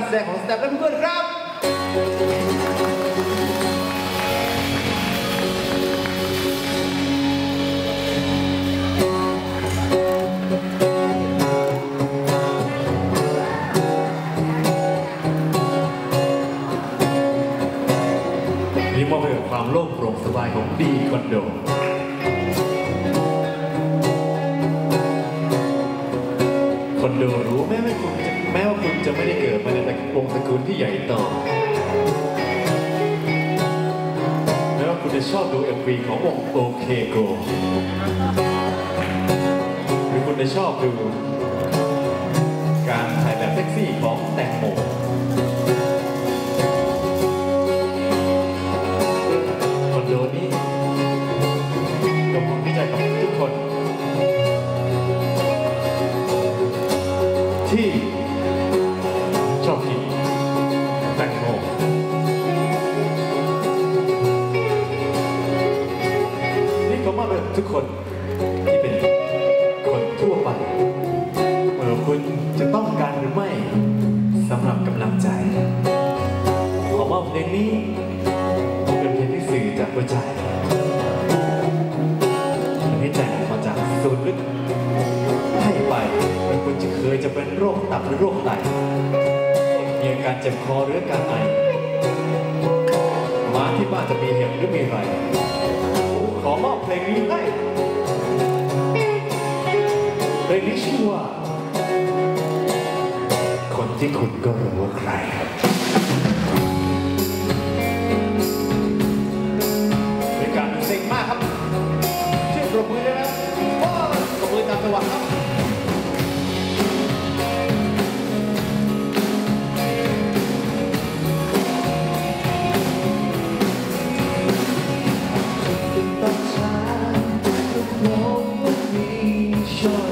One second. Step and rap. ใหญ่โตแล้วคุณจะชอบดู MV ของวงโอเคโกหรือคุณจะชอบดู การถ่ายแบบเซ็กซี่ของแตงโมคอนโดนี้กับผมที่ใจกับทุกคน ที่ หัวใจวันนี้แจกมาจากสูตรลึกให้ไปเป็คนณจะเคยจะเป็นโรคตับหรือโรคไตมีอาการเจ็บคอหรือการไอมาที่บ้านจะมีเห็บหรือมีไร ขอมอบเพลงนี้ให้เพลงนี้ชื่อว่า คนที่คุณก็รู้ว่าใคร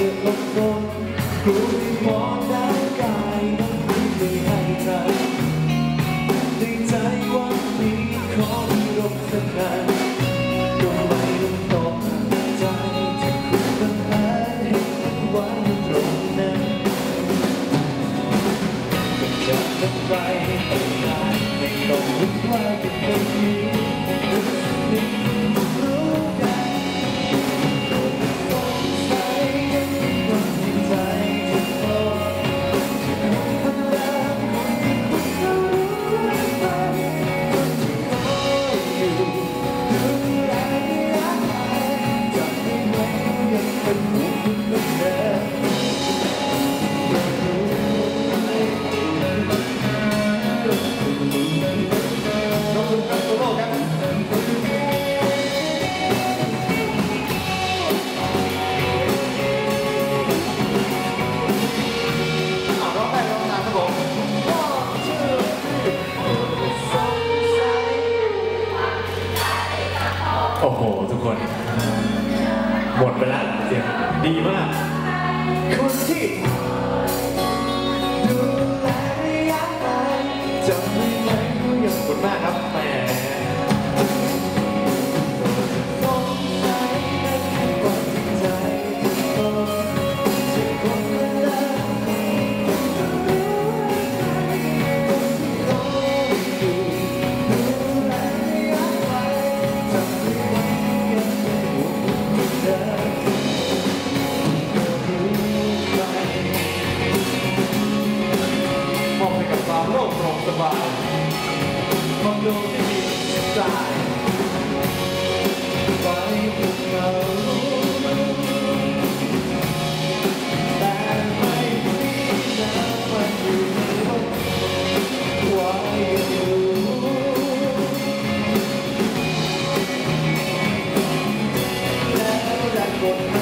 được ôm hôn, cùng đi món đá cay, vui về hay dài. หมดไปแล้วเสียงดีมากคนที่ ความโล่งโปร่งสบายมองโดที่มีสไตล์ไปภูเขาแต่ไม่มีน้ำมันอยู่ไว้อยู่แล้วดันกด